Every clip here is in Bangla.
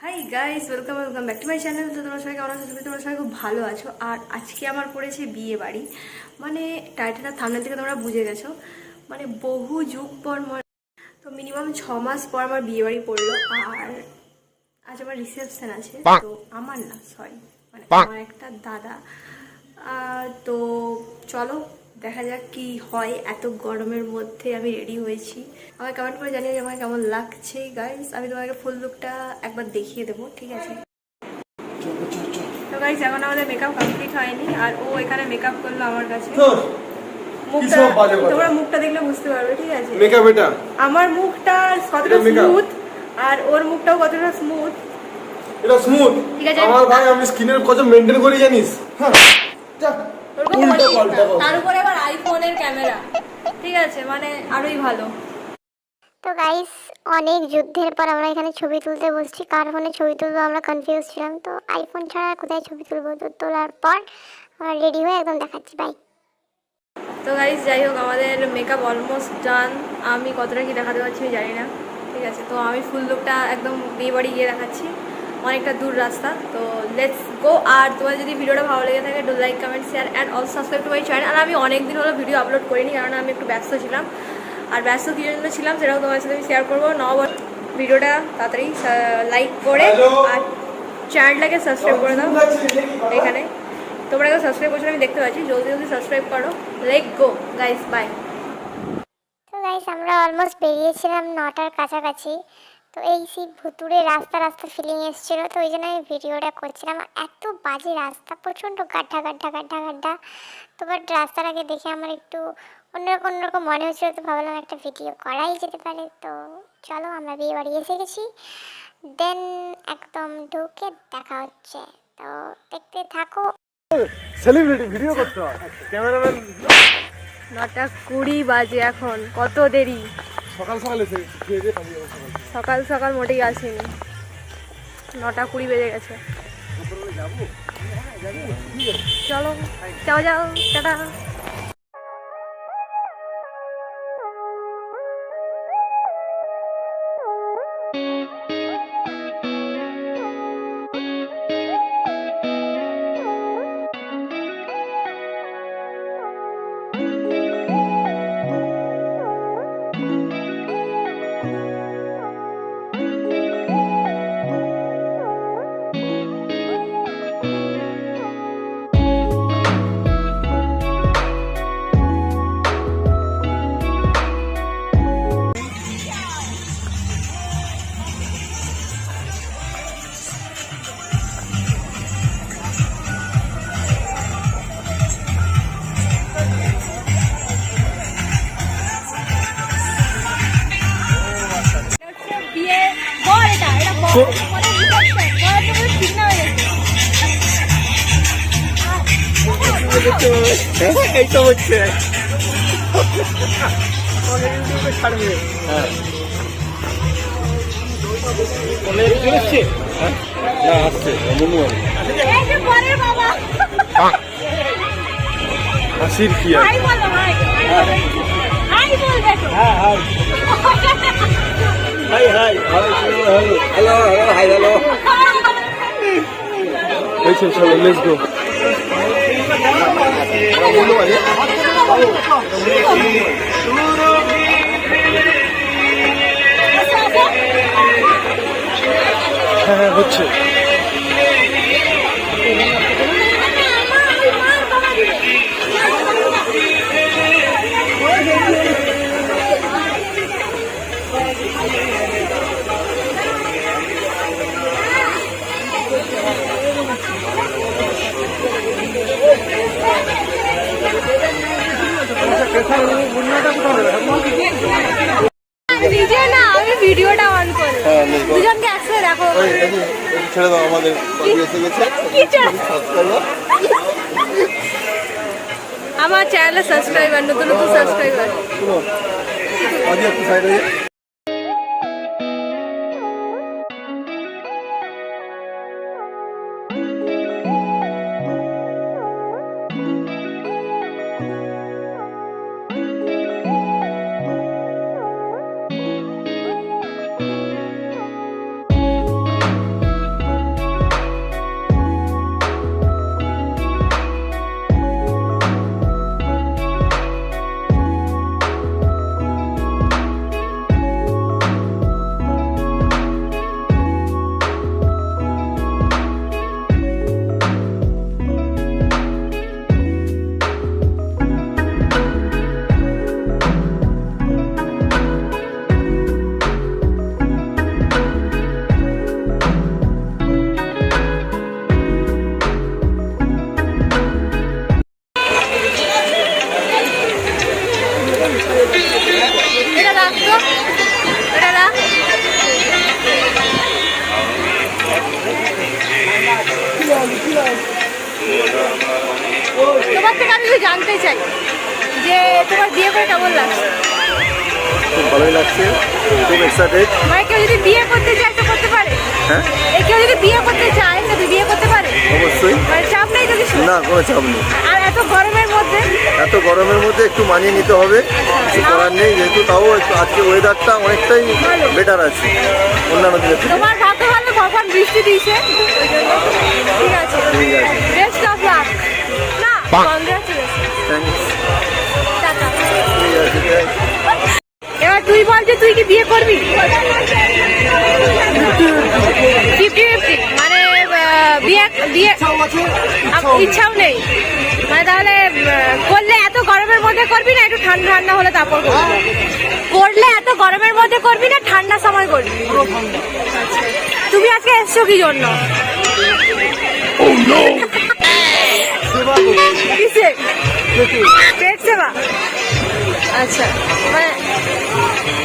Hi guys welcome welcome back to my channel তো তোমরা সবাই কেমন আছো? তুমি তোমরা সবাই খুব ভালো আছো। আর আজকে আমার পড়েছে বিয়ে বাড়ি। মানে টাইটেলটা থামনে থেকে তোমরা বুঝে গেছো। মানে বহু যুগ পর মনে- তো মিনিমাম ছ মাস পর আমার বিয়ে বাড়ি পড়ল। আর আজ আমার রিসেপশন আছে। তো আমার না সরি মানে আমার একটা দাদা। তো চলো দেখা যাক কি হয় এত গরমের মধ্যে আমি রেডি হয়েছি। আমাকে কমেন্ট করে জানিয়ে আমার কেমন লাগছে গাইস আমি তোমাকে ফুল লুকটা একবার দেখিয়ে দেবো ঠিক আছে? তো এখন আমাদের মেকআপ কমপ্লিট হয়নি আর ও এখানে মেকআপ করল আমার কাছে। মুখটা? তোমরা মুখটা দেখলে বুঝতে পারবে ঠিক আছে? মেকআপ এটা? আমার মুখটা কতটা স্মুথ আর ওর মুখটাও কতটা স্মুথ এটা স্মুথ ঠিক আছে। আমার ভাই আমি স্কিনের কত করি জানিস? হ্যাঁ উল্টো পাল্টা তার উপরে আবার আইফোনের ক্যামেরা। ঠিক আছে মানে আরোই ভালো। তো গাইস অনেক যুদ্ধের পর আমরা এখানে ছবি তুলতে বসছি। কার ফোনে ছবি তুলবো আমরা কনফিউজ ছিলাম। তো আইফোন ছাড়া কোথায় ছবি তুলবো? তো তোলার পর আমরা রেডি হয়ে একদম দেখাচ্ছি। বাই তো গাইজ যাই হোক আমাদের মেকআপ অলমোস্ট ডান আমি কতটা কি দেখাতে পারছি আমি জানি না। ঠিক আছে তো আমি ফুল লুকটা একদম বিয়ে বাড়ি গিয়ে দেখাচ্ছি। অনেকটা দূর রাস্তা তো লেটস গো আর তোমার যদি ভিডিওটা ভালো লেগে থাকে do like comment share and also subscribe to my channel আর আমি অনেক দিন হলো ভিডিও আপলোড করিনি কারণ আমি একটু ব্যস্ত ছিলাম। আর ব্যস্ত কী জন্য ছিলাম সেটাও তোমার সাথে আমি শেয়ার করব। নব ভিডিওটা তাড়াতাড়ি লাইক করে আর চ্যানেলটাকে সাবস্ক্রাইব করে দাও এখানে। তোমরা কেউ সাবস্ক্রাইব করছ আমি দেখতে পাচ্ছি। জলদি জলদি সাবস্ক্রাইব করো। লেট গো গাইস বাই তো গাইস আমরা অলমোস্ট বেরিয়েছিলাম নটার কাছাকাছি। তো এই সেই ভুতুড়ে রাস্তা রাস্তা ফিলিং এসেছিল তো ওই জন্য আমি ভিডিওটা করছিলাম। এত বাজে রাস্তা প্রচণ্ড গাড্ডা গাড্ডা গাড্ডা গাড্ডা। তো বাট রাস্তাটাকে দেখে আমার একটু অন্যরকম অন্যরকম মনে হচ্ছিল তো ভাবলাম একটা ভিডিও করাই যেতে পারে। তো চলো আমরা বিয়ে বাড়ি এসে গেছি। দেন একদম ঢুকে দেখা হচ্ছে। তো দেখতে থাকো। সেলিব্রিটি ভিডিও করতে হয়। ক্যামেরাম্যান নটা কুড়ি বাজে এখন কত দেরি? সকাল সকাল এসে সকাল সকাল। সকাল মোটেই আসেনি। নটা কুড়ি বেজে গেছে। চলো যাও যাও টাটা। গেছে এই তো হচ্ছে ছাড়বে হ্যাঁ না আসছে মনু হাসির কি তো। হ্যাঁ hi hi hello hello hi hello হয়েছে চলো লেটস গো হ্যাঁ হ্যাঁ হচ্ছে নিজে না আমি ভিডিওটা অন হ্যাঁ দুজনকে একসাথে দেখো। ছেড়ে দাও আমাদের এসে গেছে। কি চাই? সাবস্ক্রাইবার আমার চ্যানেলে সাবস্ক্রাইবার নতুন নতুন সাবস্ক্রাইবার তোমার থেকে আমি জানতে চাই যে তোমার বিয়ে করে কেমন লাগছে? ভালোই লাগছে খুব এক্সাইটেড মানে কেউ যদি বিয়ে করতে চায় তো করতে পারে। হ্যাঁ? কেউ যদি বিয়ে করতে চায় তো বিয়ে করতে পারে? অবশ্যই। মানে চাপ নেই না কোনো চাপ নেই। আর এত গরমের মধ্যে? এত গরমের মধ্যে একটু মানিয়ে নিতে হবে। করার নেই যেহেতু তাও আজকে ওয়েদারটা অনেকটাই বেটার আছে। অন্যান্য দিনের থেকে। বৃষ্টি দিয়েছে। ওই জন্য। ঠিক আছে ঠিক আছে। বেস্ট অফ লাক না কংগ্রাচুলেশন. এবার তুই বল যে তুই কি বিয়ে করবি? ফিফটি ফিফটি মানে বিয়ে বিয়ে আপ- ইচ্ছাও নেই। মানে তাহলে করলে এত গরমের মধ্যে করবি না একটু ঠান্ডা ঠান্ডা হলে তারপর করবি। করলে এত গরমের মধ্যে করবি না ঠান্ডার সময় করবি। আচ্ছা। তুমি আজকে এসছো কি জন্য? পেট সেবা? আচ্ছা মানে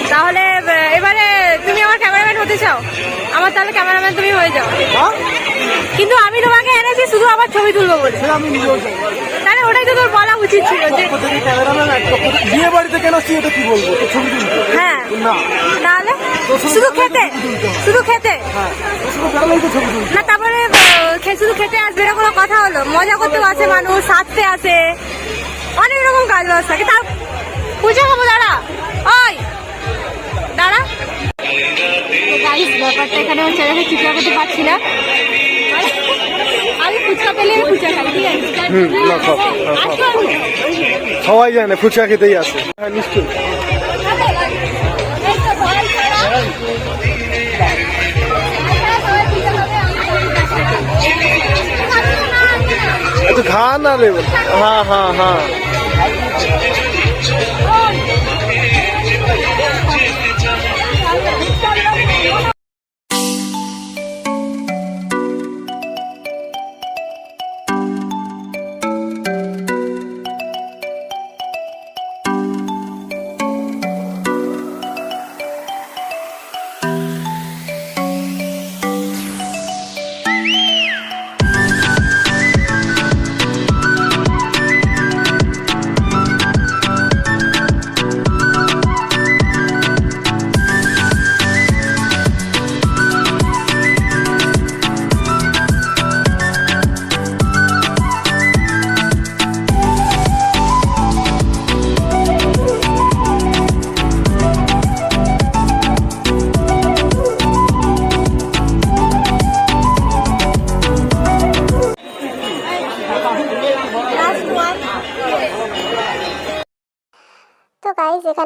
তাহলে এবারে তুমি আমার ক্যামেরাম্যান হতে চাও। আমার তাহলে ক্যামেরাম্যান তুমি হয়ে যাও। হ্যাঁ? কিন্তু আমি তোমাকে এনেছি শুধু আমার ছবি তুলবো বলে। তাহলে ওটাই তো তোর বলা উচিত ছিল যে পক্ষ থেকে ক্যামেরাম্যান এক পক্ষ থেকে- বিয়ে বাড়িতে এটা কি বলব? তো ছবি তুলতে হ্যাঁ। না। তাহলে শুধু খেতে শুধু খেতে। হ্যাঁ। শুধু বেড়ালেই তো ছবি তুলতে না তারপরে শুধু খেতে আসবে এটা কথা হলো? মজা করতেও আসে মানুষ সাজতে আসে। অনেক রকম কাজ বাজ থাকে তার পুজো খাব দাঁড়া। ওই। দাঁড়া। গাইস ব্যাপারটা এখানে আমি চিৎকার করতে পারছি না। আমি ফুচকা পেলে আমি ফুচকা খাই ঠিক আছে? হুম, না, খাও, খাও। আজকে সবাই জানে ফুচকা খেতেই আছে হ্যাঁ নিশ্চয়ই এই তো ভয় ছাড়া। একটু খা না রে হ্যাঁ হ্যাঁ হ্যাঁ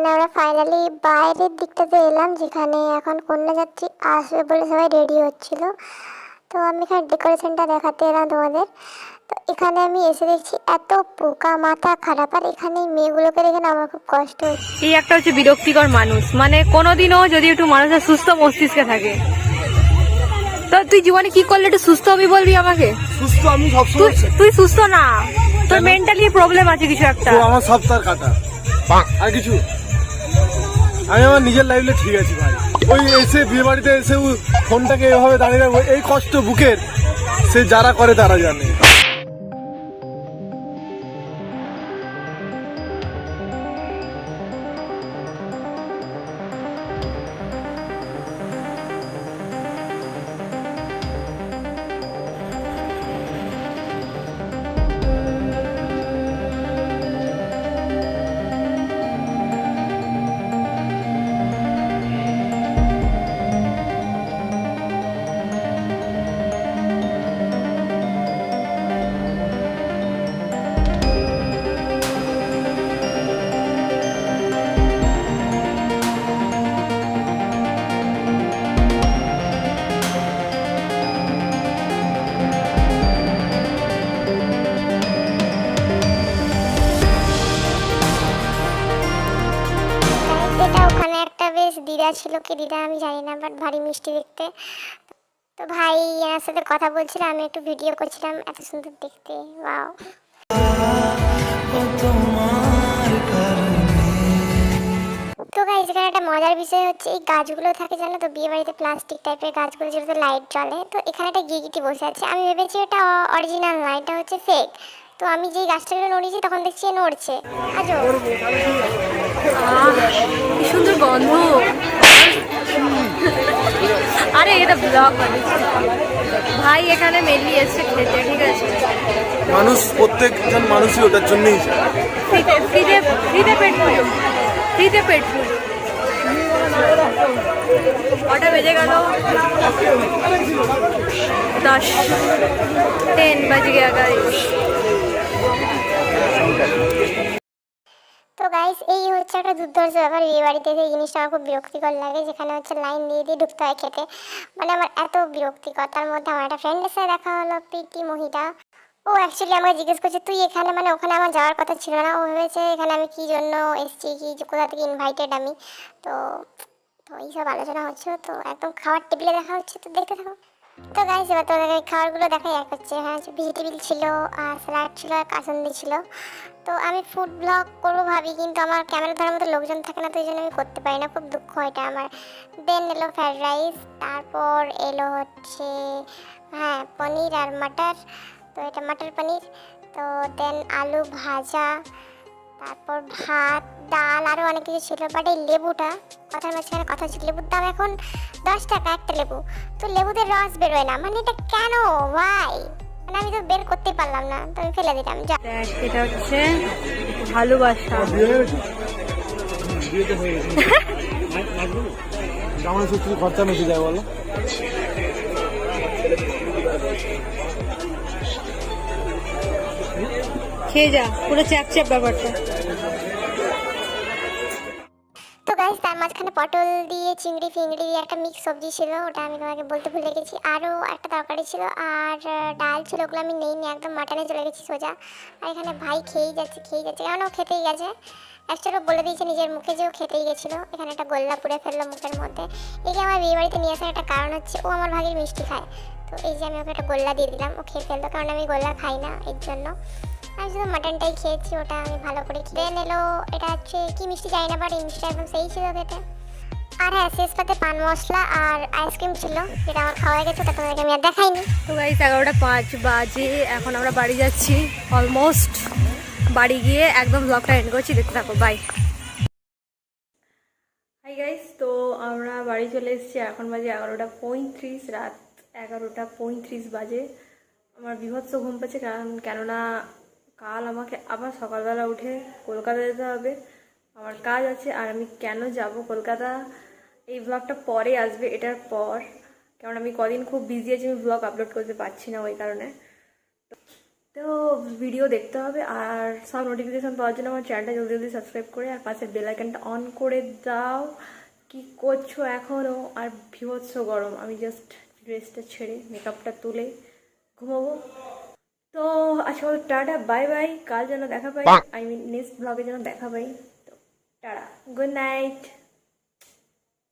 এখানে আমরা ফাইনালি বাইরের দিকটাতে এলাম যেখানে এখন কন্যা কন্যাযাত্রী আসবে বলে সবাই রেডি হচ্ছিল। তো আমি এখানে ডেকোরেশনটা দেখাতে এলাম তোমাদের। তো এখানে আমি এসে দেখছি এত পোকা মাথা খারাপ আর এখানে মেয়েগুলোকে দেখে না আমার খুব কষ্ট হচ্ছে। এই একটা হচ্ছে বিরক্তিকর মানুষ মানে কোনোদিনও যদি একটু মানুষের সুস্থ মস্তিষ্কে থাকে। তো তুই জীবনে কি করলে একটু সুস্থ হবি বলবি আমাকে? সুস্থ আমি তুই সবসময় তুই সুস্থ না। তোর মেন্টালি প্রবলেম আছে কিছু একটা। আমার সব তার কাটা আর কিছু? আমি আমার নিজের লাইফে ঠিক আছি ভাই। ওই এসে বিয়ে বাড়িতে এসে ফোনটাকে এভাবে দাঁড়িয়ে এই কষ্ট বুকের, সে যারা করে তারা জানে। ছিল কি দিদা? আমি জানি না বাট ভারী মিষ্টি দেখতে। তো ভাই এনার সাথে কথা বলছিলাম, আমি একটু ভিডিও করছিলাম, এত সুন্দর দেখতে ওয়াও তো গাইজ এখানে একটা মজার বিষয় হচ্ছে, এই গাছগুলো থাকে জানো তো বিয়ে বাড়িতে প্লাস্টিক টাইপের গাছগুলো যেটাতে লাইট জ্বলে, তো এখানে একটা গিগিটি বসে আছে। আমি ভেবেছি এটা অরিজিনাল না, এটা হচ্ছে ফেক তো আমি যেই গাছটাকে নড়িয়েছি, তখন দেখছি নড়ছে। আজও। সুন্দর গন্ধ। আরে এটা ব্লগ ভাই এখানে মেনলি এসছে খেতে ঠিক আছে? মানুষ প্রত্যেকজন মানুষই ওটার জন্যই। ফ্রিতে ফ্রিতে ফ্রিতে পেট পুজো ফ্রিতে পেট পুজো কটা বেজে গেল? দশ টেন বাজে গাইস তো গাইস এই হচ্ছে একটা দুর্ধর্ষ ব্যাপার। বিয়ে বাড়িতে এই জিনিসটা আমার খুব বিরক্তিকর লাগে, যেখানে হচ্ছে লাইন দিয়ে দিয়ে ঢুকতে হয় খেতে। মানে আমার এত বিরক্তিকর। তার মধ্যে আমার একটা ফ্রেন্ডের সাথে দেখা হলো, প্রীতি মহিলা ও অ্যাকচুয়ালি আমাকে জিজ্ঞেস করছে, তুই এখানে মানে ওখানে আমার যাওয়ার কথা ছিল না? ও ভেবেছে, এখানে আমি কী জন্য এসেছি? কি কোথা থেকে ইনভাইটেড আমি? তো তো এইসব আলোচনা হচ্ছিল। তো একদম খাওয়ার টেবিলে দেখা হচ্ছে। তো দেখতে থাকো। তো গাইস এবার তোমাদের খাবারগুলো দেখাই। এক হচ্ছে হ্যাঁ ভেজিটেবিল ছিল, আর স্যালাড ছিল, আর কাসন্দি ছিল। তো আমি ফুড ব্লগ করব ভাবি, কিন্তু আমার ক্যামেরা ধরার মতো লোকজন থাকে না, তো এই জন্য আমি করতে পারি না। খুব দুঃখ এটা আমার। দেন এলো ফ্রাইড রাইস তারপর এলো হচ্ছে হ্যাঁ পনির আর মাটার। তো এটা মাটার পনির। তো দেন আলু ভাজা, তারপর ভাত, ডাল আরও অনেক কিছু ছিল বাট এই লেবুটা, কথার মাঝখানে কথা হচ্ছে লেবুর দাম এখন দশ টাকা একটা লেবু। তো লেবুতে রস বেরোয় না। মানে এটা কেন? ভাই মানে আমি তো বের করতে পারলাম না। তো আমি ফেলে দিলাম। যা এটা হচ্ছে ভালোবাসা। খেয়ে যা, পুরো চ্যাপ চ্যাপ ব্যাপারটা। গাইস তার মাঝখানে পটল দিয়ে চিংড়ি, ফিংড়ি দিয়ে একটা মিক্স সবজি ছিল, ওটা আমি তোমাকে বলতে ভুলে গেছি। আরও একটা তরকারি ছিল, আর ডাল ছিল, ওগুলো আমি নেই নি একদম মাটনে চলে গেছি সোজা। আর এখানে ভাই খেয়েই যাচ্ছে খেয়েই যাচ্ছে কারণ ও খেতেই গেছে। অ্যাকচুয়ালি বলে দিয়েছে নিজের মুখে যে ও খেতেই গেছিল। এখানে একটা গোল্লা পুড়ে ফেলল মুখের মধ্যে। এই যে আমার বিয়ে বাড়িতে নিয়ে আসার একটা কারণ হচ্ছে, ও আমার ভাগের মিষ্টি খায়। তো এই যে আমি ওকে একটা গোল্লা দিয়ে দিলাম, ও খেয়ে ফেলল, কারণ আমি গোল্লা খাই না এর জন্য। আমি শুধু মাটনটাই খেয়েছি ওটা আমি ভালো করে দেন এলো এটা হচ্ছে কি মিষ্টি জানি না বাট এই মিষ্টিটা একদম সেই ছিল খেতে। আর হ্যাঁ শেষ পাতে পান মশলা আর আইসক্রিম ছিল যেটা আমার খাওয়া গেছে ওটা তোমাদেরকে আমি আর দেখাইনি। তো গাইস এগারোটা পাঁচ বাজে এখন আমরা বাড়ি যাচ্ছি অলমোস্ট বাড়ি গিয়ে একদম ব্লগটা এন্ড করছি দেখতে থাকো বাই হাই গাইস তো আমরা বাড়ি চলে এসেছি এখন বাজে এগারোটা পঁয়ত্রিশ রাত এগারোটা পঁয়ত্রিশ বাজে। আমার বিভৎস ঘুম পাচ্ছে কারণ কেননা কাল আমাকে আবার সকালবেলা উঠে কলকাতা যেতে হবে। আমার কাজ আছে আর আমি কেন যাব? কলকাতা, এই ব্লগটা পরে আসবে, এটার পর। কারণ আমি কদিন খুব বিজি আছি, আমি ব্লগ আপলোড করতে পারছি না ওই কারণে। তো ভিডিও দেখতে হবে আর সব নোটিফিকেশান পাওয়ার জন্য আমার চ্যানেলটা জলদি জলদি সাবস্ক্রাইব করে আর পাশে বেল আইকনটা অন করে দাও। কি করছ এখনও আর বিভৎস গরম। আমি জাস্ট ড্রেসটা ছেড়ে মেকআপটা তুলে ঘুমাবো। তো আজকে বলো টাটা বাই বাই কাল যেন দেখা পাই। আই মিন নেক্সট ব্লগে যেন দেখা পাই। তো tata good night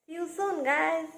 you soon guys